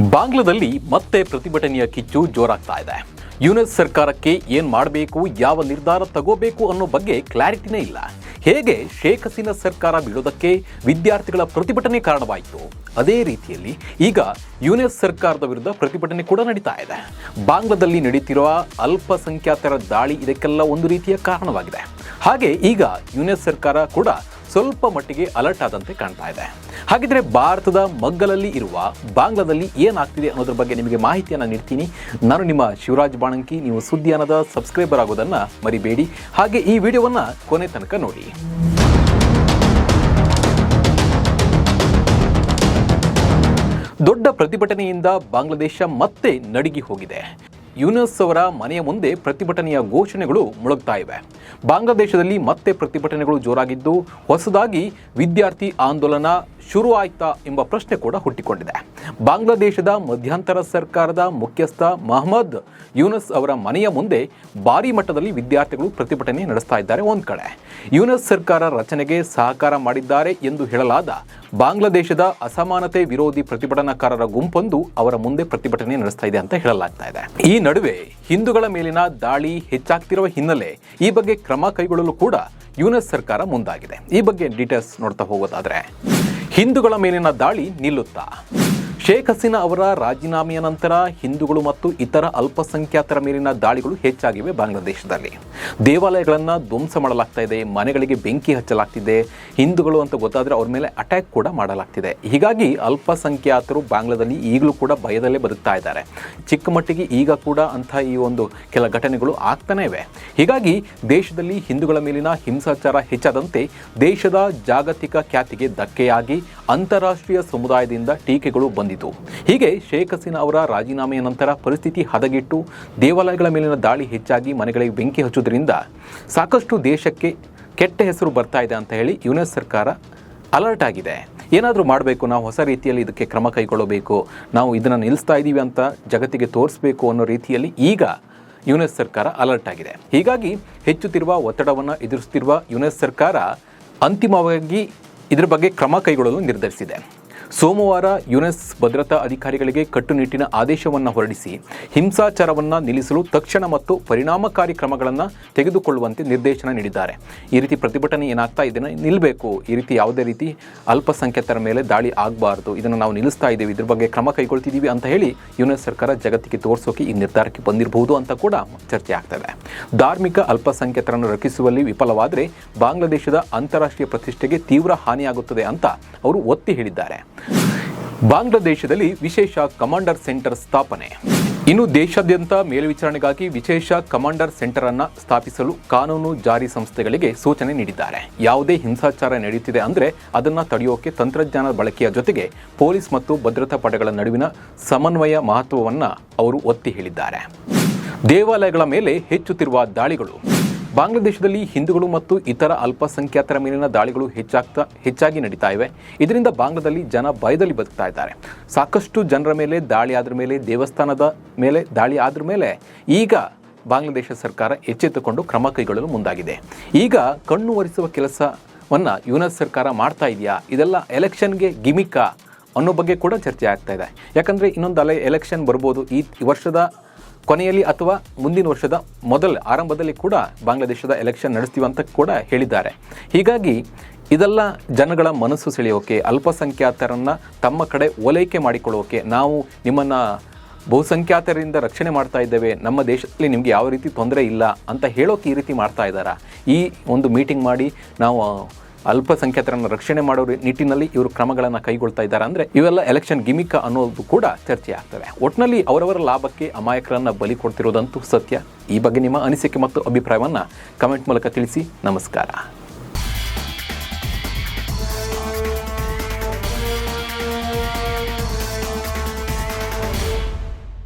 ಬಾಂಗ್ಲಾದಲ್ಲಿ ಮತ್ತೆ ಪ್ರತಿಭಟನೆಯ ಕಿಚ್ಚು ಜೋರಾಗ್ತಾ ಇದೆ. ಯುನೆಸ್ ಸರ್ಕಾರಕ್ಕೆ ಏನು ಮಾಡಬೇಕು, ಯಾವ ನಿರ್ಧಾರ ತಗೋಬೇಕು ಅನ್ನೋ ಬಗ್ಗೆ ಕ್ಲಾರಿಟಿನೇ ಇಲ್ಲ. ಹೇಗೆ ಶೇಖ್ ಹಸೀನಾ ಸರ್ಕಾರ ಬೀಳೋದಕ್ಕೆ ವಿದ್ಯಾರ್ಥಿಗಳ ಪ್ರತಿಭಟನೆ ಕಾರಣವಾಯಿತು? ಅದೇ ರೀತಿಯಲ್ಲಿ ಈಗ ಯುನೆಸ್ ಸರ್ಕಾರದ ವಿರುದ್ಧ ಪ್ರತಿಭಟನೆ ಕೂಡ ನಡೀತಾ ಇದೆ. ಬಾಂಗ್ಲಾದಲ್ಲಿ ನಡೀತಿರುವ ಅಲ್ಪಸಂಖ್ಯಾತರ ದಾಳಿ ಇದಕ್ಕೆಲ್ಲ ಒಂದು ರೀತಿಯ ಕಾರಣವಾಗಿದೆ. ಹಾಗೆ ಈಗ ಯುನೆಸ್ ಸರ್ಕಾರ ಕೂಡ ಸ್ವಲ್ಪ ಮಟ್ಟಿಗೆ ಅಲರ್ಟ್ ಆದಂತೆ ಕಾಣ್ತಾ ಇದೆ. ಹಾಗಿದ್ರೆ ಭಾರತದ ಮಗ್ಗಲಲ್ಲಿ ಇರುವ ಬಾಂಗ್ಲಾದಲ್ಲಿ ಏನಾಗ್ತಿದೆ ಅನ್ನೋದ್ರ ಬಗ್ಗೆ ನಿಮಗೆ ಮಾಹಿತಿಯನ್ನು ನೀಡ್ತೀನಿ. ನಾನು ನಿಮ್ಮ ಶಿವರಾಜ್ ಬಾಣಂಕಿ, ನೀವು ಸುದ್ದಿಯಾನದ ಸಬ್ಸ್ಕ್ರೈಬರ್ ಆಗೋದನ್ನು ಮರಿಬೇಡಿ. ಹಾಗೆ ಈ ವಿಡಿಯೋವನ್ನು ಕೊನೆ ತನಕ ನೋಡಿ. ದೊಡ್ಡ ಪ್ರತಿಭಟನೆಯಿಂದ ಬಾಂಗ್ಲಾದೇಶ ಮತ್ತೆ ನಡುಗಿ ಹೋಗಿದೆ. ಯುನಸ್ ಅವರ ಮನೆಯ ಮುಂದೆ ಪ್ರತಿಭಟನೆಯ ಘೋಷಣೆಗಳು ಮುಳುಗ್ತಾ ಇವೆ. ಬಾಂಗ್ಲಾದೇಶದಲ್ಲಿ ಮತ್ತೆ ಪ್ರತಿಭಟನೆಗಳು ಜೋರಾಗಿದ್ದು, ಹೊಸದಾಗಿ ವಿದ್ಯಾರ್ಥಿ ಆಂದೋಲನ ಶುರು ಆಯ್ತಾ ಎಂಬ ಪ್ರಶ್ನೆ ಕೂಡ ಹುಟ್ಟಿಕೊಂಡಿದೆ. ಬಾಂಗ್ಲಾದೇಶದ ಮಧ್ಯಂತರ ಸರ್ಕಾರದ ಮುಖ್ಯಸ್ಥ ಮಹಮ್ಮದ್ ಯೂನಸ್ ಅವರ ಮನೆಯ ಮುಂದೆ ಭಾರಿ ಮಟ್ಟದಲ್ಲಿ ವಿದ್ಯಾರ್ಥಿಗಳು ಪ್ರತಿಭಟನೆ ನಡೆಸ್ತಾ ಇದ್ದಾರೆ ಒಂದು ಕಡೆ. ಯೂನಸ್ ಸರ್ಕಾರ ರಚನೆಗೆ ಸಹಕಾರ ಮಾಡಿದ್ದಾರೆ ಎಂದು ಹೇಳಲಾದ ಬಾಂಗ್ಲಾದೇಶದ ಅಸಮಾನತೆ ವಿರೋಧಿ ಪ್ರತಿಭಟನಾಕಾರರ ಗುಂಪೊಂದು ಅವರ ಮುಂದೆ ಪ್ರತಿಭಟನೆ ನಡೆಸ್ತಾ ಇದೆ ಅಂತ ಹೇಳಲಾಗ್ತಾ ಇದೆ. ಈ ನಡುವೆ ಹಿಂದೂಗಳ ಮೇಲಿನ ದಾಳಿ ಹೆಚ್ಚಾಗ್ತಿರುವ ಹಿನ್ನೆಲೆ ಈ ಬಗ್ಗೆ ಕ್ರಮ ಕೈಗೊಳ್ಳಲು ಕೂಡ ಯುನಸ್ ಸರ್ಕಾರ ಮುಂದಾಗಿದೆ. ಈ ಬಗ್ಗೆ ಡೀಟೇಲ್ಸ್ ನೋಡ್ತಾ ಹೋಗೋದಾದ್ರೆ, ಹಿಂದೂಗಳ ಮೇಲಿನ ದಾಳಿ ನಿಲ್ಲುತ್ತಾ? ಶೇಖ್ ಹಸೀನಾ ಅವರ ರಾಜೀನಾಮೆಯ ನಂತರ ಹಿಂದೂಗಳು ಮತ್ತು ಇತರ ಅಲ್ಪಸಂಖ್ಯಾತರ ಮೇಲಿನ ದಾಳಿಗಳು ಹೆಚ್ಚಾಗಿವೆ ಬಾಂಗ್ಲಾದೇಶದಲ್ಲಿ. ದೇವಾಲಯಗಳನ್ನು ಧ್ವಂಸ ಮಾಡಲಾಗ್ತಾ ಇದೆ, ಮನೆಗಳಿಗೆ ಬೆಂಕಿ ಹಚ್ಚಲಾಗ್ತಿದೆ, ಹಿಂದೂಗಳು ಅಂತ ಗೊತ್ತಾದರೆ ಅವ್ರ ಮೇಲೆ ಅಟ್ಯಾಕ್ ಕೂಡ ಮಾಡಲಾಗ್ತಿದೆ. ಹೀಗಾಗಿ ಅಲ್ಪಸಂಖ್ಯಾತರು ಬಾಂಗ್ಲಾದಲ್ಲಿ ಈಗಲೂ ಕೂಡ ಭಯದಲ್ಲೇ ಬದುಕ್ತಾ ಇದ್ದಾರೆ. ಚಿಕ್ಕ ಮಟ್ಟಿಗೆ ಈಗ ಕೂಡ ಅಂಥ ಈ ಒಂದು ಕೆಲ ಘಟನೆಗಳು ಆಗ್ತಾನೇ ಇವೆ. ಹೀಗಾಗಿ ದೇಶದಲ್ಲಿ ಹಿಂದೂಗಳ ಮೇಲಿನ ಹಿಂಸಾಚಾರ ಹೆಚ್ಚಾದಂತೆ ದೇಶದ ಜಾಗತಿಕ ಖ್ಯಾತಿಗೆ ಧಕ್ಕೆಯಾಗಿ ಅಂತಾರಾಷ್ಟ್ರೀಯ ಸಮುದಾಯದಿಂದ ಟೀಕೆಗಳು ಬಂದಿತು ಹೀಗೆ ಶೇಖ್ ಹಸೀನಾ ಅವರ ರಾಜೀನಾಮೆಯ ನಂತರ ಪರಿಸ್ಥಿತಿ ಹದಗೆಟ್ಟು ದೇವಾಲಯಗಳ ಮೇಲಿನ ದಾಳಿ ಹೆಚ್ಚಾಗಿ ಮನೆಗಳಿಗೆ ಬೆಂಕಿ ಹಚ್ಚುವುದರಿಂದ ಸಾಕಷ್ಟು ದೇಶಕ್ಕೆ ಕೆಟ್ಟ ಹೆಸರು ಬರ್ತಾ ಇದೆ ಅಂತ ಹೇಳಿ ಯುನೆಸ್ ಸರ್ಕಾರ ಅಲರ್ಟ್ ಆಗಿದೆ. ಏನಾದರೂ ಮಾಡಬೇಕು, ನಾವು ಹೊಸ ರೀತಿಯಲ್ಲಿ ಇದಕ್ಕೆ ಕ್ರಮ ಕೈಗೊಳ್ಳಬೇಕು, ನಾವು ಇದನ್ನು ನಿಲ್ಲಿಸ್ತಾ ಇದ್ದೀವಿ ಅಂತ ಜಗತ್ತಿಗೆ ತೋರಿಸಬೇಕು ಅನ್ನೋ ರೀತಿಯಲ್ಲಿ ಈಗ ಯುನೆಸ್ ಸರ್ಕಾರ ಅಲರ್ಟ್ ಆಗಿದೆ. ಹೀಗಾಗಿ ಹೆಚ್ಚುತ್ತಿರುವ ಒತ್ತಡವನ್ನು ಎದುರಿಸುತ್ತಿರುವ ಯುನೆಸ್ ಸರ್ಕಾರ ಅಂತಿಮವಾಗಿ ಇದರ ಬಗ್ಗೆ ಕ್ರಮ ಕೈಗೊಳ್ಳಲು ನಿರ್ಧರಿಸಿದೆ. ಸೋಮವಾರ ಯುನೆಸ್ ಭದ್ರತಾ ಅಧಿಕಾರಿಗಳಿಗೆ ಕಟ್ಟುನಿಟ್ಟಿನ ಆದೇಶವನ್ನು ಹೊರಡಿಸಿ ಹಿಂಸಾಚಾರವನ್ನು ನಿಲ್ಲಿಸಲು ತಕ್ಷಣ ಮತ್ತು ಪರಿಣಾಮಕಾರಿ ಕ್ರಮಗಳನ್ನು ತೆಗೆದುಕೊಳ್ಳುವಂತೆ ನಿರ್ದೇಶನ ನೀಡಿದ್ದಾರೆ. ಈ ರೀತಿ ಪ್ರತಿಭಟನೆ ಏನಾಗ್ತಾ ಇದೆ ನಿಲ್ಲಬೇಕು ಈ ರೀತಿ ಯಾವುದೇ ರೀತಿ ಅಲ್ಪಸಂಖ್ಯಾತರ ಮೇಲೆ ದಾಳಿ ಆಗಬಾರ್ದು. ಇದನ್ನು ನಾವು ನಿಲ್ಲಿಸ್ತಾ ಇದ್ದೀವಿ. ಇದ್ರ ಬಗ್ಗೆ ಕ್ರಮ ಕೈಗೊಳ್ತಿದ್ದೀವಿ ಅಂತ ಹೇಳಿ ಯುನೆಸ್ ಸರ್ಕಾರ ಜಗತ್ತಿಗೆ ತೋರಿಸೋಕೆ ಈ ನಿರ್ಧಾರಕ್ಕೆ ಬಂದಿರಬಹುದು ಅಂತ ಕೂಡ ಚರ್ಚೆ ಆಗ್ತದೆ ಧಾರ್ಮಿಕ ಅಲ್ಪಸಂಖ್ಯಾತರನ್ನು ರಕ್ಷಿಸುವಲ್ಲಿ ವಿಫಲವಾದರೆ ಬಾಂಗ್ಲಾದೇಶದ ಅಂತಾರಾಷ್ಟ್ರೀಯ ಪ್ರತಿಷ್ಠೆಗೆ ತೀವ್ರ ಹಾನಿಯಾಗುತ್ತದೆ ಅಂತ ಅವರು ಒತ್ತಿ ಹೇಳಿದ್ದಾರೆ. ಬಾಂಗ್ಲಾದೇಶದಲ್ಲಿ ವಿಶೇಷ ಕಮಾಂಡರ್ ಸೆಂಟರ್ ಸ್ಥಾಪನೆ. ಇನ್ನು ದೇಶಾದ್ಯಂತ ಮೇಲ್ವಿಚಾರಣೆಗಾಗಿ ವಿಶೇಷ ಕಮಾಂಡರ್ ಸೆಂಟರ್ ಅನ್ನ ಸ್ಥಾಪಿಸಲು ಕಾನೂನು ಜಾರಿ ಸಂಸ್ಥೆಗಳಿಗೆ ಸೂಚನೆ ನೀಡಿದ್ದಾರೆ. ಯಾವುದೇ ಹಿಂಸಾಚಾರ ನಡೆಯುತ್ತಿದೆ ಅಂದರೆ ಅದನ್ನ ತಡೆಯೋಕೆ ತಂತ್ರಜ್ಞಾನ ಬಳಕೆಯ ಜೊತೆಗೆ ಪೊಲೀಸ್ ಮತ್ತು ಭದ್ರತಾ ಪಡೆಗಳ ನಡುವಿನ ಸಮನ್ವಯ ಮಹತ್ವವನ್ನು ಅವರು ಒತ್ತಿ ಹೇಳಿದ್ದಾರೆ. ದೇವಾಲಯಗಳ ಮೇಲೆ ಹೆಚ್ಚುತ್ತಿರುವ ದಾಳಿಗಳು. ಬಾಂಗ್ಲಾದೇಶದಲ್ಲಿ ಹಿಂದೂಗಳು ಮತ್ತು ಇತರ ಅಲ್ಪಸಂಖ್ಯಾತರ ಮೇಲಿನ ದಾಳಿಗಳು ಹೆಚ್ಚಾಗ್ತಾ ಹೆಚ್ಚಾಗಿ ನಡೀತಾ ಇವೆ. ಇದರಿಂದ ಬಾಂಗ್ಲಾದಲ್ಲಿ ಜನ ಭಯದಲ್ಲಿ ಬದುಕ್ತಾ ಇದ್ದಾರೆ. ಸಾಕಷ್ಟು ಜನರ ಮೇಲೆ ದಾಳಿ ಆದ್ರ ಮೇಲೆ, ದೇವಸ್ಥಾನದ ಮೇಲೆ ದಾಳಿ ಆದ್ರ ಮೇಲೆ ಈಗ ಬಾಂಗ್ಲಾದೇಶ ಸರ್ಕಾರ ಎಚ್ಚೆತ್ತುಕೊಂಡು ಕ್ರಮ ಕೈಗೊಳ್ಳಲು ಮುಂದಾಗಿದೆ. ಈಗ ಕಣ್ಣು ಒರೆಸುವ ಕೆಲಸವನ್ನು ಯುನಸ್ ಸರ್ಕಾರ ಮಾಡ್ತಾ ಇದೆಯಾ? ಇದೆಲ್ಲ ಎಲೆಕ್ಷನ್ಗೆ ಗಿಮಿಕಾ ಅನ್ನೋ ಬಗ್ಗೆ ಕೂಡ ಚರ್ಚೆ ಆಗ್ತಾ ಇದೆ. ಯಾಕಂದರೆ ಇನ್ನೊಂದು ಅಲೆ ಎಲೆಕ್ಷನ್ ಬರ್ಬೋದು. ಈ ವರ್ಷದ ಕೊನೆಯಲ್ಲಿ ಅಥವಾ ಮುಂದಿನ ವರ್ಷದ ಮೊದಲ ಆರಂಭದಲ್ಲಿ ಕೂಡ ಬಾಂಗ್ಲಾದೇಶದ ಎಲೆಕ್ಷನ್ ನಡೆಸ್ತೀವಿ ಅಂತ ಕೂಡ ಹೇಳಿದ್ದಾರೆ. ಹೀಗಾಗಿ ಇದೆಲ್ಲ ಜನಗಳ ಮನಸ್ಸು ಸೆಳೆಯೋಕೆ, ಅಲ್ಪಸಂಖ್ಯಾತರನ್ನು ತಮ್ಮ ಕಡೆ ಓಲೈಕೆ ಮಾಡಿಕೊಳ್ಳೋಕೆ ನಾವು ನಿಮ್ಮನ್ನು ಬಹುಸಂಖ್ಯಾತರಿಂದ ರಕ್ಷಣೆ ಮಾಡ್ತಾ ಇದ್ದೇವೆ. ನಮ್ಮ ದೇಶದಲ್ಲಿ ನಿಮಗೆ ಯಾವ ರೀತಿ ತೊಂದರೆ ಇಲ್ಲ ಅಂತ ಹೇಳೋಕೆ ಈ ರೀತಿ ಮಾಡ್ತಾ ಇದ್ದಾರಾ? ಈ ಒಂದು ಮೀಟಿಂಗ್ ಮಾಡಿ ನಾವು ಅಲ್ಪಸಂಖ್ಯಾತರನ್ನು ರಕ್ಷಣೆ ಮಾಡೋ ನಿಟ್ಟಿನಲ್ಲಿ ಇವರು ಕ್ರಮಗಳನ್ನು ಕೈಗೊಳ್ತಾ ಇದ್ದಾರೆ. ಅಂದರೆ ಇವೆಲ್ಲ ಎಲೆಕ್ಷನ್ ಗಿಮಿಕ ಅನ್ನೋದು ಕೂಡ ಚರ್ಚೆ ಆಗ್ತವೆ. ಒಟ್ಟಿನಲ್ಲಿ ಅವರವರ ಲಾಭಕ್ಕೆ ಅಮಾಯಕರನ್ನು ಬಲಿ ಕೊಡ್ತಿರೋದಂತೂ ಸತ್ಯ. ಈ ಬಗ್ಗೆ ನಿಮ್ಮ ಅನಿಸಿಕೆ ಮತ್ತು ಅಭಿಪ್ರಾಯವನ್ನು ಕಮೆಂಟ್ ಮೂಲಕ ತಿಳಿಸಿ. ನಮಸ್ಕಾರ.